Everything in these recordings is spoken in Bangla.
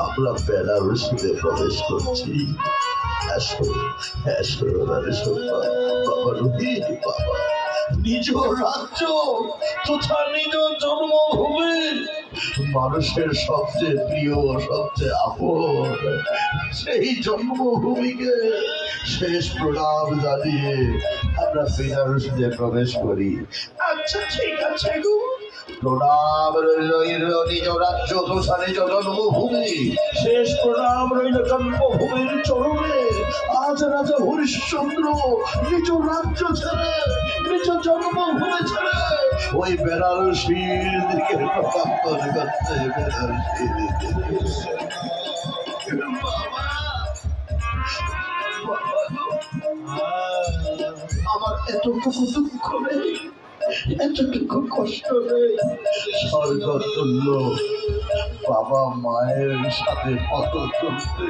আমরা বেনারসিতে প্রবেশ করছি জন্মভূমি মানুষের সবচেয়ে প্রিয়, সবচেয়ে আপন। সেই জন্মভূমিকে শেষ প্রণাম জানিয়ে আমরা বেনারসিতে প্রবেশ করি। আচ্ছা ঠিক আছে গো। প্রণাম রইল নিজ রাজ্য নিজ জন্মভূমি শেষ প্রণাম রইল জন্মভূমির চরণে। আজ রাজা হরিশ্চন্দ্র নিজ রাজ্য ছেড়ে, নিজ জন্মভূমি ছেড়ে ওই বেনারসির দিকে প্রকান্তর করতে আমার এতটুকু দুঃখ নেই। এতটুকু কষ্ট নেই। স্বর্গতুল্য বাবা মায়ের সাথে কত করতে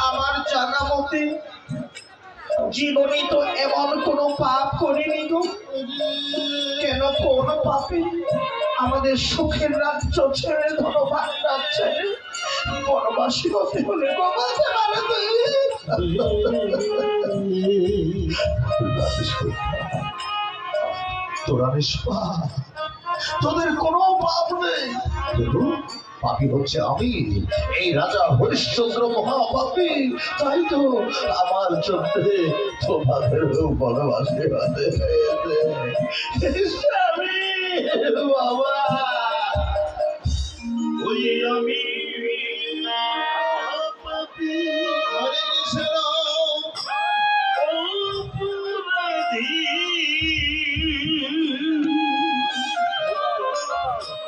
আমার জানা মতে জীবনে তো এমন কোনো পাপ করিনি গো। কেন কোন পাপে? আমাদের সুখের রাজ্য ছেড়ে ধনভাণ্ডার ছেড়ে, বনবাসী হতে হলে তোরা নিষ্পাপ। তোদের কোনো পাপ নেই। পাপি হচ্ছে আমি। এই রাজা হরিশ্চন্দ্র মহাপাপি। তাই তো আমার চোখে তোমাদের বনবাসী হতে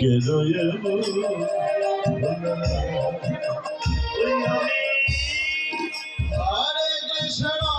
কেন হরে কৃষ্ণ